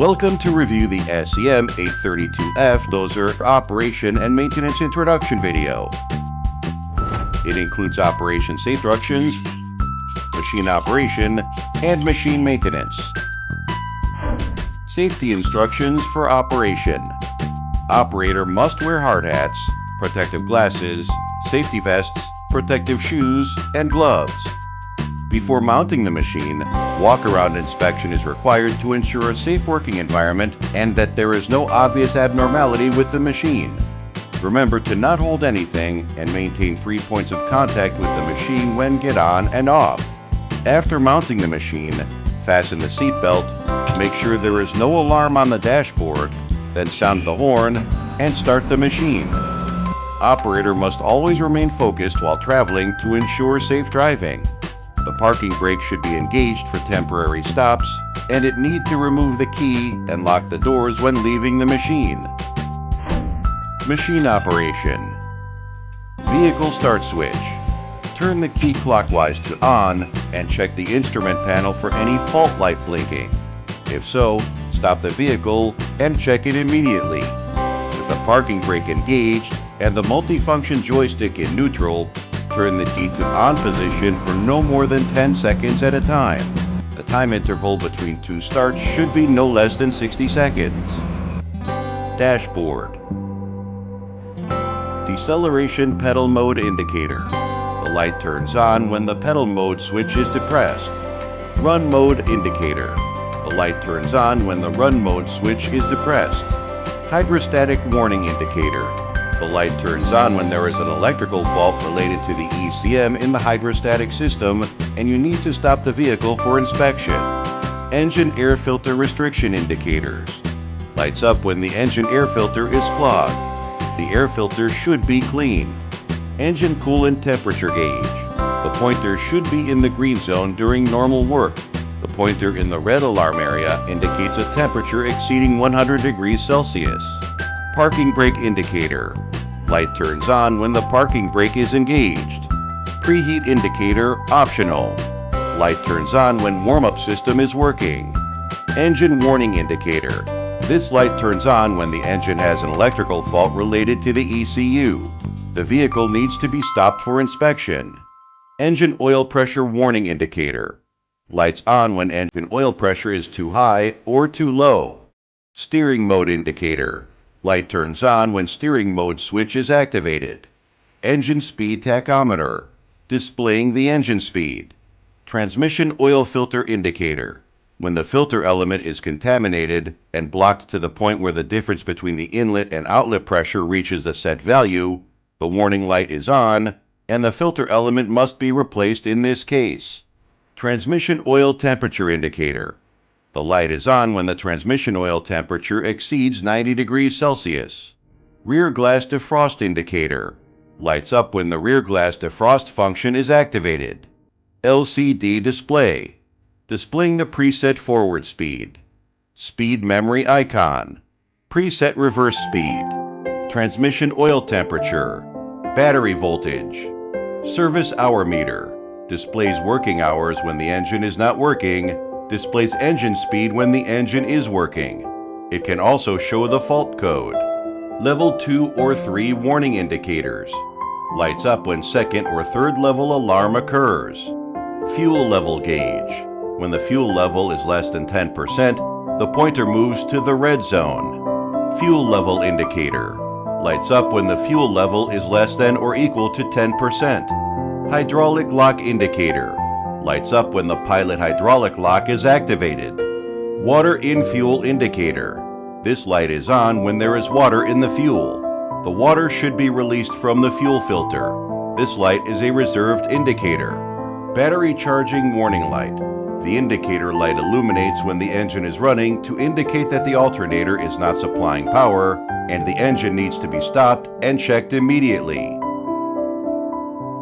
Welcome to review the SEM 832F dozer operation and maintenance introduction video. It includes operation safe instructions, machine operation, and machine maintenance. Safety instructions for operation. Operator must wear hard hats, protective glasses, safety vests, protective shoes, and gloves. Before mounting the machine, walk-around inspection is required to ensure a safe working environment and that there is no obvious abnormality with the machine. Remember to not hold anything and maintain three points of contact with the machine when get on and off. After mounting the machine, fasten the seatbelt, make sure there is no alarm on the dashboard, then sound the horn and start the machine. Operator must always remain focused while traveling to ensure safe driving. The parking brake should be engaged for temporary stops, and it need to remove the key and lock the doors when leaving the machine. Machine operation. Vehicle start switch. Turn the key clockwise to on and check the instrument panel for any fault light blinking. If so, stop the vehicle and check it immediately. With the parking brake engaged and the multifunction joystick in neutral, turn the key to on position for no more than 10 seconds at a time. The time interval between two starts should be no less than 60 seconds. Dashboard. Deceleration pedal mode indicator. The light turns on when the pedal mode switch is depressed. Run mode indicator. The light turns on when the run mode switch is depressed. Hydrostatic warning indicator. The light turns on when there is an electrical fault related to the ECM in the hydrostatic system and you need to stop the vehicle for inspection. Engine air filter restriction indicators. Lights up when the engine air filter is clogged. The air filter should be clean. Engine coolant temperature gauge. The pointer should be in the green zone during normal work. The pointer in the red alarm area indicates a temperature exceeding 100 degrees Celsius. Parking brake indicator. Light turns on when the parking brake is engaged. Preheat indicator optional. Light turns on when warm-up system is working. Engine warning indicator. This light turns on when the engine has an electrical fault related to the ECU. The vehicle needs to be stopped for inspection. Engine oil pressure warning indicator. Lights on when engine oil pressure is too high or too low. Steering mode indicator. Light turns on when steering mode switch is activated. Engine speed tachometer. Displaying the engine speed. Transmission oil filter indicator. When the filter element is contaminated and blocked to the point where the difference between the inlet and outlet pressure reaches a set value, the warning light is on, and the filter element must be replaced in this case. Transmission oil temperature indicator. The light is on when the transmission oil temperature exceeds 90 degrees Celsius. Rear glass defrost indicator. Lights up when the rear glass defrost function is activated. LCD display. Displaying the preset forward speed. Speed memory icon. Preset reverse speed. Transmission oil temperature. Battery voltage. Service hour meter. Displays working hours when the engine is not working displays engine speed when the engine is working. It can also show the fault code. Level 2 or 3 warning indicators. Lights up when second or third level alarm occurs. Fuel level gauge. When the fuel level is less than 10%, the pointer moves to the red zone. Fuel level indicator. Lights up when the fuel level is less than or equal to 10%. Hydraulic lock indicator lights up when the pilot hydraulic lock is activated. Water in fuel indicator. This light is on when there is water in the fuel. The water should be released from the fuel filter. This light is a reserved indicator. Battery charging warning light. The indicator light illuminates when the engine is running to indicate that the alternator is not supplying power and the engine needs to be stopped and checked immediately.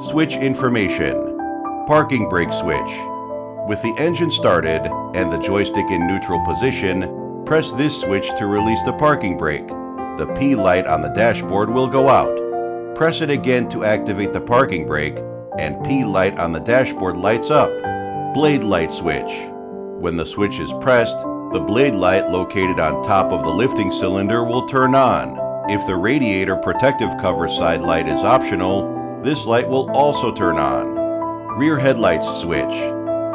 Switch information parking brake switch. With the engine started and the joystick in neutral position, press this switch to release the parking brake. The P light on the dashboard will go out. Press it again to activate the parking brake, and P light on the dashboard lights up. Blade light switch. When the switch is pressed, The blade light located on top of the lifting cylinder will turn on. If the radiator protective cover side light is optional, this light will also turn on. Rear headlights switch.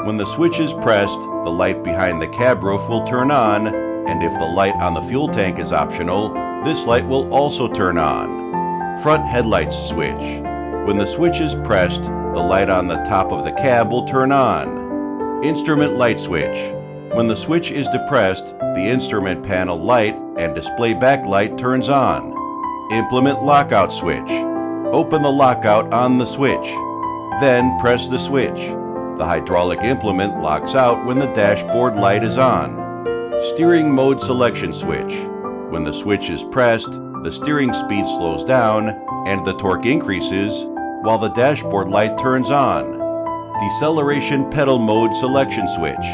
When the switch is pressed, the light behind the cab roof will turn on, and if the light on the fuel tank is optional, this light will also turn on. Front headlights switch. When the switch is pressed, the light on the top of the cab will turn on. Instrument light switch. When the switch is depressed, the instrument panel light and display backlight turns on. Implement lockout switch. Open the lockout on the switch. Then press the switch. The hydraulic implement locks out when the dashboard light is on. Steering mode selection switch. When the switch is pressed, the steering speed slows down and the torque increases while the dashboard light turns on. Deceleration pedal mode selection switch.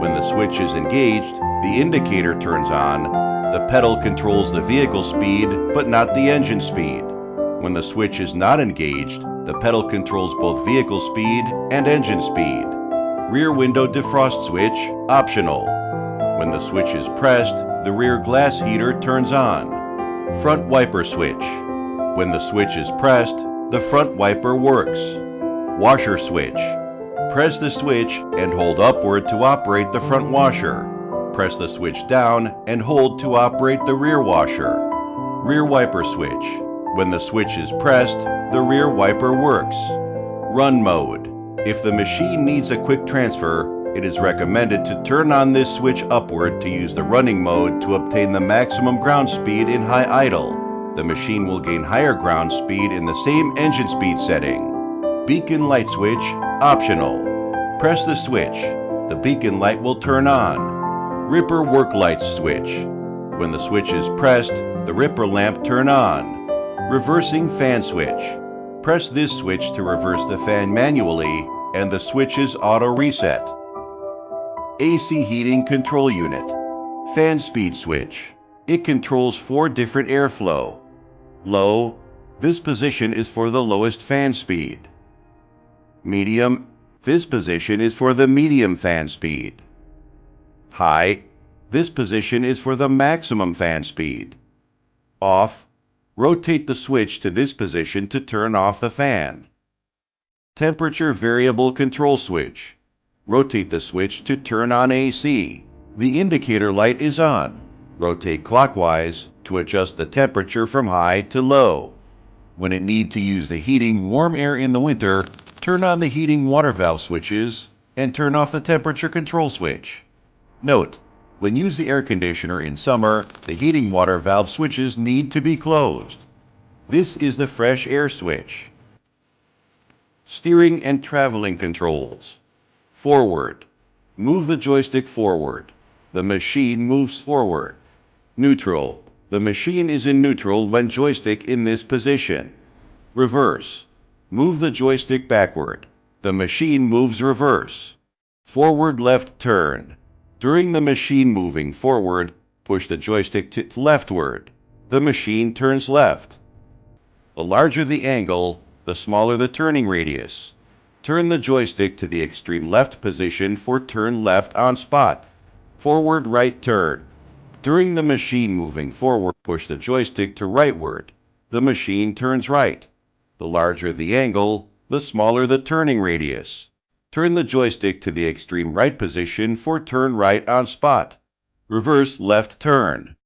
When the switch is engaged, the indicator turns on. The pedal controls the vehicle speed but not the engine speed. When the switch is not engaged, the pedal controls both vehicle speed and engine speed. Rear window defrost switch, optional. When the switch is pressed, the rear glass heater turns on. Front wiper switch. When the switch is pressed, the front wiper works. Washer switch. Press the switch and hold upward to operate the front washer. Press the switch down and hold to operate the rear washer. Rear wiper switch. When the switch is pressed, the rear wiper works. Run mode. If the machine needs a quick transfer, it is recommended to turn on this switch upward to use the running mode to obtain the maximum ground speed in high idle. The machine will gain higher ground speed in the same engine speed setting. Beacon light switch, optional. Press the switch. The beacon light will turn on. Ripper work lights switch. When the switch is pressed, the ripper lamp turn on. Reversing fan switch. Press this switch to reverse the fan manually and the switch is auto reset. AC heating control unit. Fan speed switch. It controls four different airflow. Low. This position is for the lowest fan speed. Medium. This position is for the medium fan speed. High. This position is for the maximum fan speed. Off. Rotate the switch to this position to turn off the fan. Temperature variable control switch. Rotate the switch to turn on AC. The indicator light is on. Rotate clockwise to adjust the temperature from high to low. When it need to use the heating warm air in the winter, turn on the heating water valve switches and turn off the temperature control switch. Note, when use the air conditioner in summer, the heating water valve switches need to be closed. This is the fresh air switch. Steering and traveling controls. Forward. Move the joystick forward. The machine moves forward. Neutral. The machine is in neutral when joystick in this position. Reverse. Move the joystick backward. The machine moves reverse. Forward left turn. During the machine moving forward, push the joystick to leftward. The machine turns left. The larger the angle, the smaller the turning radius. Turn the joystick to the extreme left position for turn left on spot. Forward right turn. During the machine moving forward, push the joystick to rightward. The machine turns right. The larger the angle, the smaller the turning radius. Turn the joystick to the extreme right position for turn right on spot. Reverse left turn.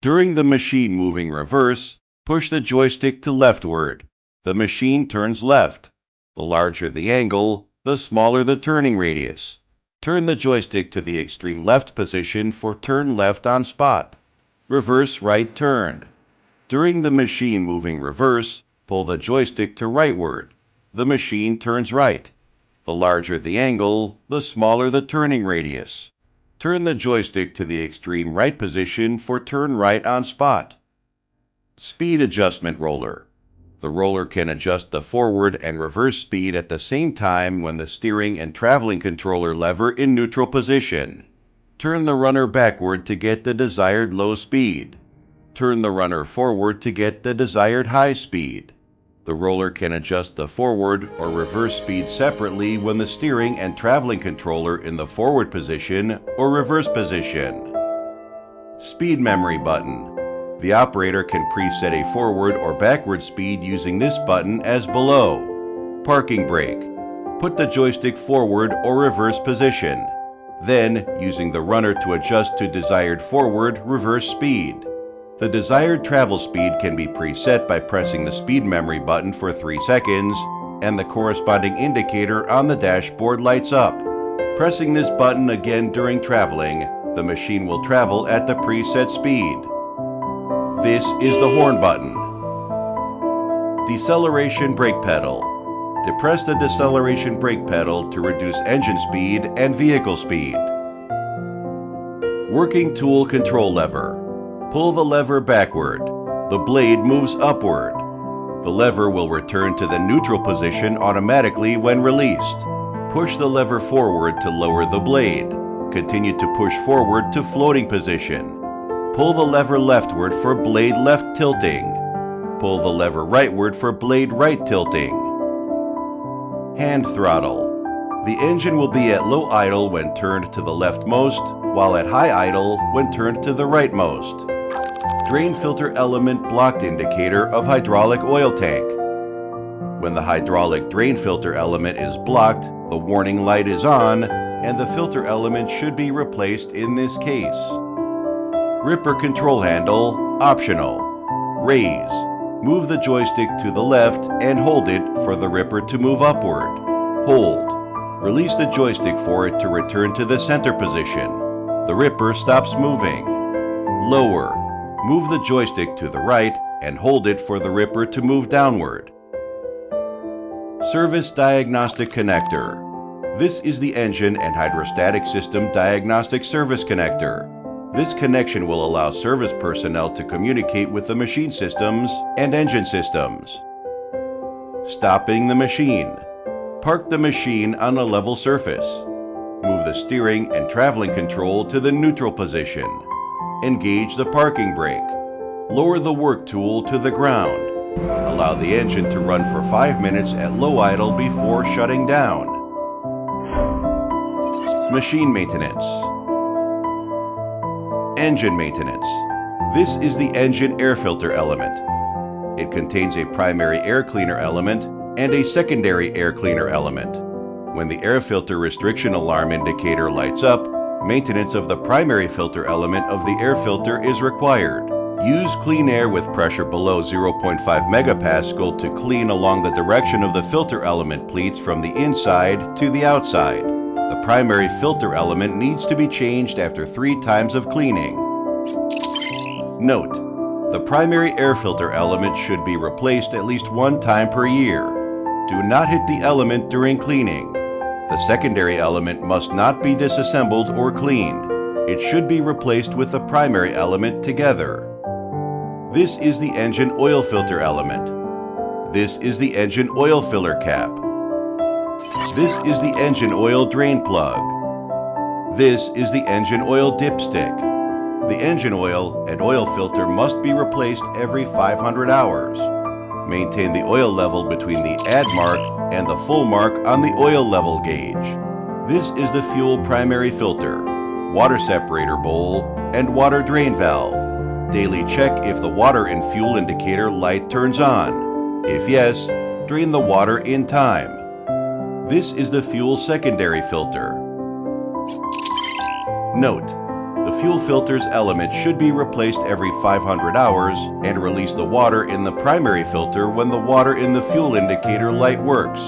During the machine moving reverse, push the joystick to leftward. The machine turns left. The larger the angle, the smaller the turning radius. Turn the joystick to the extreme left position for turn left on spot. Reverse right turn. During the machine moving reverse, pull the joystick to rightward. The machine turns right. The larger the angle, the smaller the turning radius. Turn the joystick to the extreme right position for turn right on spot. Speed adjustment roller. The roller can adjust the forward and reverse speed at the same time when the steering and traveling controller lever in neutral position. Turn the runner backward to get the desired low speed. Turn the runner forward to get the desired high speed. The roller can adjust the forward or reverse speed separately when the steering and traveling controller in the forward position or reverse position. Speed memory button. The operator can preset a forward or backward speed using this button as below. Parking brake. Put the joystick forward or reverse position. Then, using the runner to adjust to desired forward reverse speed. The desired travel speed can be preset by pressing the speed memory button for 3 seconds, and the corresponding indicator on the dashboard lights up. Pressing this button again during traveling, the machine will travel at the preset speed. This is the horn button. Deceleration brake pedal. Depress the deceleration brake pedal to reduce engine speed and vehicle speed. Working tool control lever. Pull the lever backward. The blade moves upward. The lever will return to the neutral position automatically when released. Push the lever forward to lower the blade. Continue to push forward to floating position. Pull the lever leftward for blade left tilting. Pull the lever rightward for blade right tilting. Hand throttle. The engine will be at low idle when turned to the leftmost, while at high idle when turned to the rightmost drain filter element blocked indicator of hydraulic oil tank. When the hydraulic drain filter element is blocked, the warning light is on, and the filter element should be replaced in this case. Ripper control handle, optional. Raise. Move the joystick to the left and hold it for the ripper to move upward. Hold. Release the joystick for it to return to the center position. The ripper stops moving. Lower move the joystick to the right and hold it for the ripper to move downward. Service Diagnostic Connector. This is the engine and hydrostatic system diagnostic service connector. This connection will allow service personnel to communicate with the machine systems and engine systems. Stopping the machine. Park the machine on a level surface. Move the steering and traveling control to the neutral position. Engage the parking brake. Lower the work tool to the ground. Allow the engine to run for 5 minutes at low idle before shutting down. Machine maintenance. Engine maintenance. This is the engine air filter element. It contains a primary air cleaner element and a secondary air cleaner element. When the air filter restriction alarm indicator lights up, Maintenance of the primary filter element of the air filter is required. Use clean air with pressure below 0.5 megapascal to clean along the direction of the filter element pleats from the inside to the outside. The primary filter element needs to be changed after three times of cleaning. Note, the primary air filter element should be replaced at least one time per year. Do not hit the element during cleaning. The secondary element must not be disassembled or cleaned. It should be replaced with the primary element together. This is the engine oil filter element. This is the engine oil filler cap. This is the engine oil drain plug. This is the engine oil dipstick. The engine oil and oil filter must be replaced every 500 hours. Maintain the oil level between the add mark and the full mark on the oil level gauge. This is the fuel primary filter, water separator bowl, and water drain valve. Daily check if the water and fuel indicator light turns on. If yes, drain the water in time. This is the fuel secondary filter. Note, the fuel filter's element should be replaced every 500 hours and release the water in the primary filter when the water in the fuel indicator light works.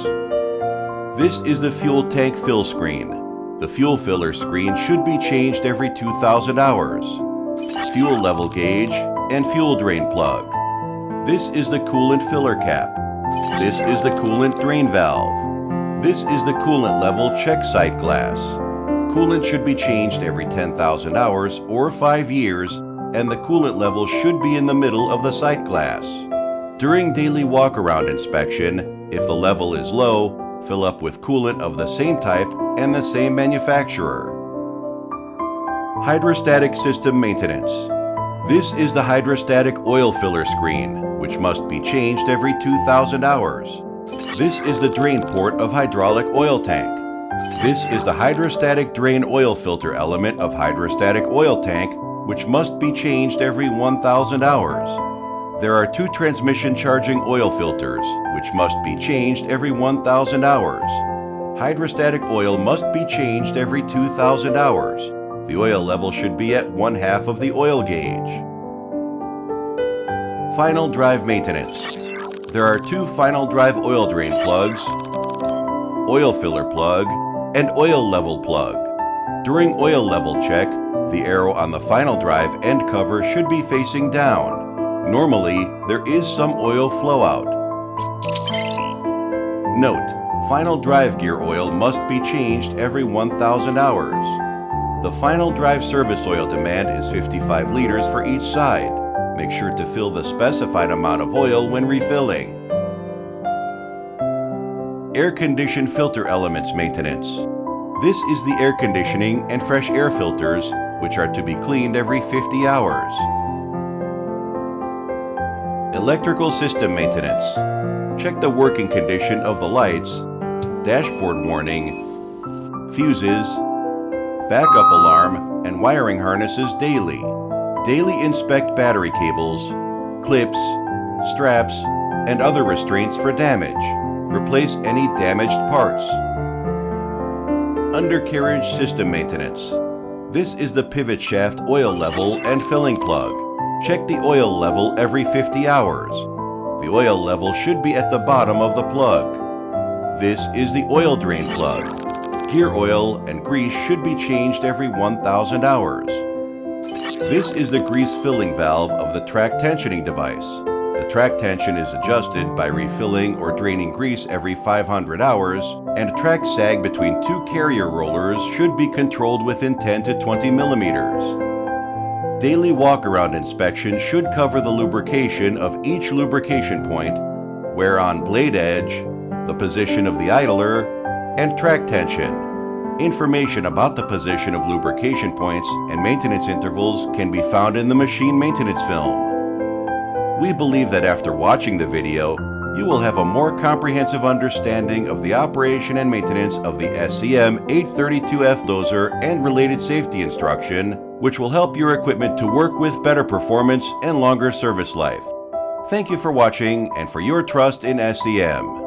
This is the fuel tank fill screen. The fuel filler screen should be changed every 2000 hours. Fuel level gauge and fuel drain plug. This is the coolant filler cap. This is the coolant drain valve. This is the coolant level check sight glass. Coolant should be changed every 10,000 hours or 5 years, and the coolant level should be in the middle of the sight glass. During daily walk-around inspection, if the level is low, fill up with coolant of the same type and the same manufacturer. Hydrostatic system maintenance. This is the hydrostatic oil filler screen, which must be changed every 2,000 hours. This is the drain port of hydraulic oil tank. This is the hydrostatic drain oil filter element of hydrostatic oil tank, which must be changed every 1,000 hours. There are two transmission charging oil filters, which must be changed every 1,000 hours. Hydrostatic oil must be changed every 2,000 hours. The oil level should be at one half of the oil gauge. Final drive maintenance. There are two final drive oil drain plugs, oil filler plug, and oil level plug. During oil level check, the arrow on the final drive end cover should be facing down. Normally, there is some oil flow out. Note, final drive gear oil must be changed every 1,000 hours. The final drive service oil demand is 55 liters for each side. Make sure to fill the specified amount of oil when refilling. Air conditioned filter elements maintenance. This is the air conditioning and fresh air filters, which are to be cleaned every 50 hours. Electrical system maintenance. Check the working condition of the lights, dashboard warning, fuses, backup alarm, and wiring harnesses daily. Daily inspect battery cables, clips, straps, and other restraints for damage. Replace any damaged parts. Undercarriage system maintenance. This is the pivot shaft oil level and filling plug. Check the oil level every 50 hours. The oil level should be at the bottom of the plug. This is the oil drain plug. Gear oil and grease should be changed every 1,000 hours. This is the grease filling valve of the track tensioning device. Track tension is adjusted by refilling or draining grease every 500 hours, and track sag between two carrier rollers should be controlled within 10 to 20 millimeters. Daily walk-around inspection should cover the lubrication of each lubrication point, wear on blade edge, the position of the idler, and track tension. Information about the position of lubrication points and maintenance intervals can be found in the machine maintenance film. We believe that after watching the video, you will have a more comprehensive understanding of the operation and maintenance of the SCM 832F dozer and related safety instruction, which will help your equipment to work with better performance and longer service life. Thank you for watching and for your trust in SCM.